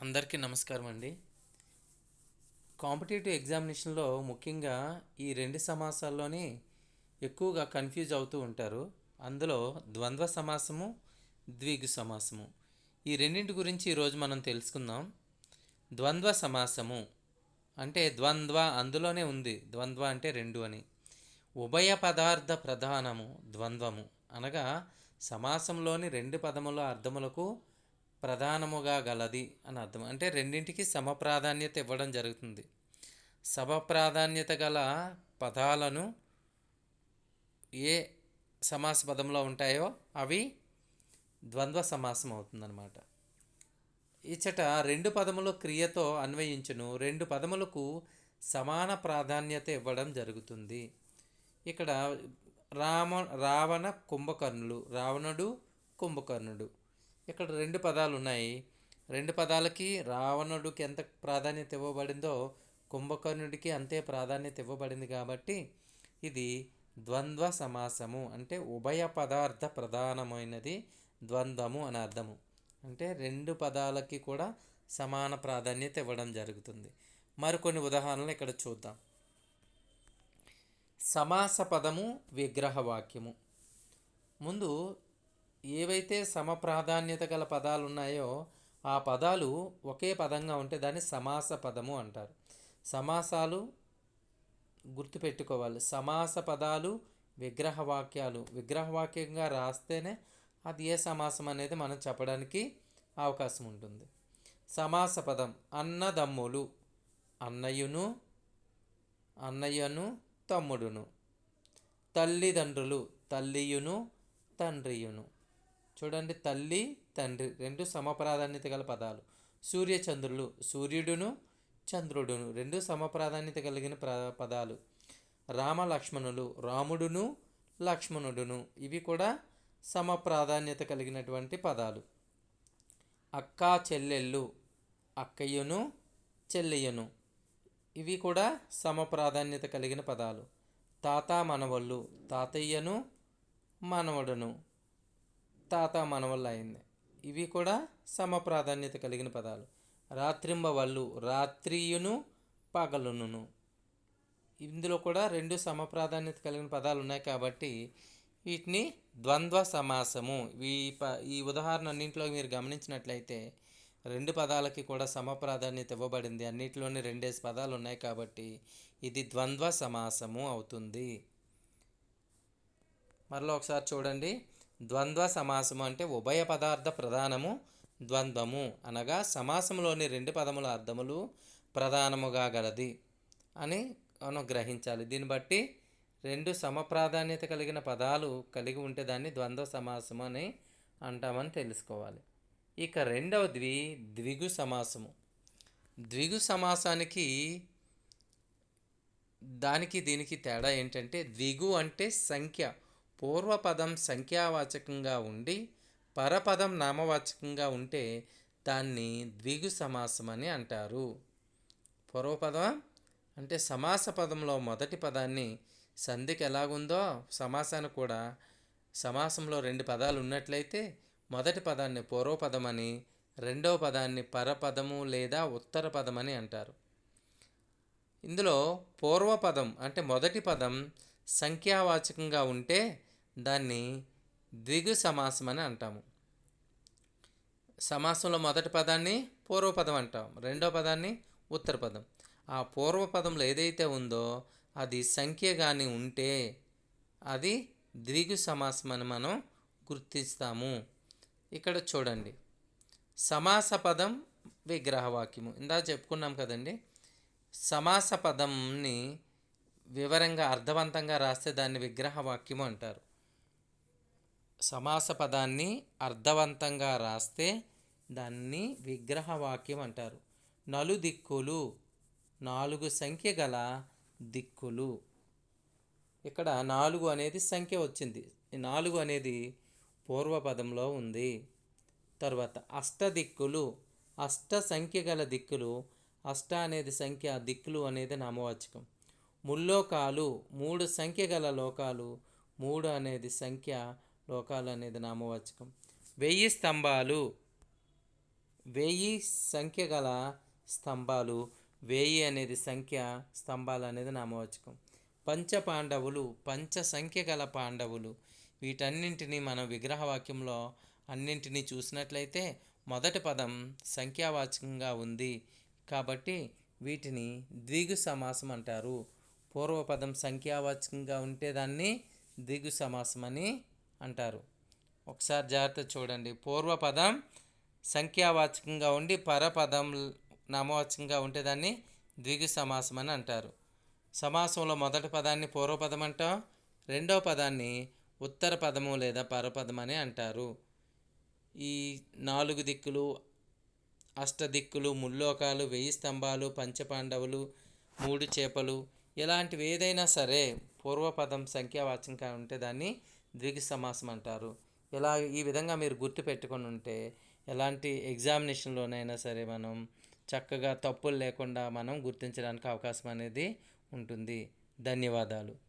అందరికీ నమస్కారం అండి. కాంపిటేటివ్ ఎగ్జామినేషన్లో ముఖ్యంగా ఈ రెండు సమాసాల్లోనే ఎక్కువగా కన్ఫ్యూజ్ అవుతూ ఉంటారు. అందులో ద్వంద్వ సమాసము ద్విగు సమాసము. ఈ రెండింటి గురించి ఈరోజు మనం తెలుసుకుందాం. ద్వంద్వ సమాసము అంటే ద్వంద్వ అందులోనే ఉంది. ద్వంద్వ అంటే రెండు అని. ఉభయ పదార్థ ప్రధానము ద్వంద్వము అనగా సమాసంలోని రెండు పదముల అర్థములకు ప్రధానముగా గలది అని అర్థం. అంటే రెండింటికి సమ ప్రాధాన్యత ఇవ్వడం జరుగుతుంది. సమ ప్రాధాన్యత గల పదాలను ఏ సమాస పదంలో ఉంటాయో అవి ద్వంద్వ సమాసం అవుతుందన్నమాట. ఇచ్చట రెండు పదముల క్రియతో అన్వయించును. రెండు పదములకు సమాన ప్రాధాన్యత ఇవ్వడం జరుగుతుంది. ఇక్కడ రామ రావణ కుంభకర్ణులు రావణుడు కుంభకర్ణుడు. ఇక్కడ రెండు పదాలు ఉన్నాయి రెండు పదాలకి రావణుడికి ఎంత ప్రాధాన్యత ఇవ్వబడిందో కుంభకర్ణుడికి అంతే ప్రాధాన్యత ఇవ్వబడింది కాబట్టి ఇది ద్వంద్వ సమాసము అంటే ఉభయ పదార్థ ప్రధానమైనది ద్వంద్వము అని అర్థము. అంటే రెండు పదాలకి కూడా సమాన ప్రాధాన్యత ఇవ్వడం జరుగుతుంది. మరికొన్ని ఉదాహరణలు ఇక్కడ చూద్దాం. సమాస పదము విగ్రహ వాక్యము. ముందు ఏవైతే సమ ప్రాధాన్యత గల పదాలు ఉన్నాయో ఆ పదాలు ఒకే పదంగా ఉంటే దాన్ని సమాస పదము అంటారు. సమాసాలు గుర్తుపెట్టుకోవాలి. సమాస పదాలు విగ్రహ వాక్యాలు. విగ్రహ వాక్యంగా రాస్తేనే అది ఏ సమాసం అనేది మనం చెప్పడానికి అవకాశం ఉంటుంది. సమాస పదం అన్నదమ్ములు. అన్నయ్యను అన్నయ్యను తమ్ముడును. తల్లిదండ్రులు. తల్లియును తండ్రియును. చూడండి తల్లి తండ్రి రెండు సమప్రాధాన్యత గల పదాలు. సూర్యచంద్రులు సూర్యుడును చంద్రుడును రెండు సమప్రాధాన్యత కలిగిన ప్ర పదాలు. రామ లక్ష్మణులు రాముడును లక్ష్మణుడును ఇవి కూడా సమప్రాధాన్యత కలిగినటువంటి పదాలు. అక్క చెల్లెళ్ళు అక్కయ్యను చెల్లెయ్యను ఇవి కూడా సమప్రాధాన్యత కలిగిన పదాలు. తాత మనవళ్ళు తాతయ్యను మనవడును తాత మనవల్ల అయింది. ఇవి కూడా సమ ప్రాధాన్యత కలిగిన పదాలు. రాత్రింబవళ్ళు రాత్రియును పగలును ఇందులో కూడా రెండు సమ ప్రాధాన్యత కలిగిన పదాలు ఉన్నాయి కాబట్టి వీటిని ద్వంద్వ సమాసము ఈ ప ఈ ఉదాహరణ అన్నింటిలో మీరు గమనించినట్లయితే రెండు పదాలకి కూడా సమ ప్రాధాన్యత ఇవ్వబడింది. అన్నిటిలోని రెండేసి పదాలు ఉన్నాయి కాబట్టి ఇది ద్వంద్వ సమాసము అవుతుంది. మరలో ఒకసారి చూడండి. ద్వంద్వ సమాసము అంటే ఉభయ పదార్థ ప్రధానము ద్వంద్వము. అనగా సమాసంలోని రెండు పదముల అర్థములు ప్రధానముగా గలది అని మనం గ్రహించాలి దీన్ని బట్టి రెండు సమ ప్రాధాన్యత కలిగిన పదాలు కలిగి ఉంటే దాన్ని ద్వంద్వ సమాసము అని అంటామని తెలుసుకోవాలి. ఇక రెండవది ద్విగు సమాసము. ద్విగు సమాసానికి దానికి దీనికి తేడా ఏంటంటే ద్విగు అంటే సంఖ్య. పూర్వపదం సంఖ్యావాచకంగా ఉండి పరపదం నామవాచకంగా ఉంటే దాన్ని ద్విగు సమాసం అని అంటారు. పూర్వపదం అంటే సమాస పదంలో మొదటి పదాన్ని సంధికి ఎలాగుందో సమాసాన్ని కూడా సమాసంలో రెండు పదాలు ఉన్నట్లయితే మొదటి పదాన్ని పూర్వపదమని రెండవ పదాన్ని పరపదము లేదా ఉత్తర పదమని అంటారు. ఇందులో పూర్వపదం అంటే మొదటి పదం సంఖ్యావాచకంగా ఉంటే దాన్ని ద్విగు సమాసం అని అంటాము. సమాసంలో మొదటి పదాన్ని పూర్వపదం అంటాం. రెండో పదాన్ని ఉత్తర పదం. ఆ పూర్వపదంలో ఏదైతే ఉందో అది సంఖ్య కానీ ఉంటే అది ద్విగు సమాసం అని మనం గుర్తిస్తాము. ఇక్కడ చూడండి. సమాస పదం విగ్రహవాక్యము. ఇందా చెప్పుకున్నాం కదండి. సమాస పదంని వివరంగా అర్థవంతంగా రాస్తే దాన్ని విగ్రహ వాక్యము అంటారు. సమాస పదాన్ని అర్థవంతంగా రాస్తే దాన్ని విగ్రహ వాక్యం అంటారు నలుదిక్కులు నాలుగు సంఖ్య గల దిక్కులు. ఇక్కడ నాలుగు అనేది సంఖ్య వచ్చింది. నాలుగు అనేది పూర్వపదంలో ఉంది. తర్వాత అష్టదిక్కులు అష్ట సంఖ్య గల దిక్కులు. అష్ట అనేది సంఖ్య దిక్కులు అనేది నామవాచకం. ముల్లోకాలు మూడు సంఖ్య గల లోకాలు. మూడు అనేది సంఖ్య లోకాలు అనేది నామవాచకం. వెయ్యి స్తంభాలు. వెయ్యి సంఖ్య గల స్తంభాలు. వెయ్యి అనేది సంఖ్య స్తంభాలు అనేది నామవాచకం. పంచ పాండవులు పంచ సంఖ్య గల పాండవులు. వీటన్నింటినీ మనం విగ్రహవాక్యంలో అన్నింటినీ చూసినట్లయితే మొదటి పదం సంఖ్యావాచకంగా ఉంది. కాబట్టి వీటిని ద్విగు సమాసం అంటారు. పూర్వపదం సంఖ్యావాచకంగా ఉంటే దాన్ని దిగు సమాసం అని అంటారు. ఒకసారి జాగ్రత్త చూడండి. పూర్వపదం సంఖ్యావాచకంగా ఉండి పరపదం నామవాచకంగా ఉంటే దాన్ని ద్విగు సమాసం అని అంటారు. సమాసంలో మొదటి పదాన్ని పూర్వపదం అంటాం రెండవ పదాన్ని ఉత్తర పదము లేదా పరపదం అని అంటారు. ఈ నాలుగు దిక్కులు అష్టదిక్కులు ముల్లోకాలు వెయ్యి స్తంభాలు పంచపాండవులు మూడు చేపలు ఇలాంటివి ఏదైనా సరే పూర్వపదం సంఖ్యావాచకంగా ఉంటే దాన్ని ద్విగు సమాసం అంటారు ఇలా ఈ విధంగా మీరు గుర్తుపెట్టుకొని ఉంటే ఎలాంటి ఎగ్జామినేషన్లోనైనా సరే మనం చక్కగా తప్పులు లేకుండా మనం గుర్తించడానికి అవకాశం అనేది ఉంటుంది. ధన్యవాదాలు.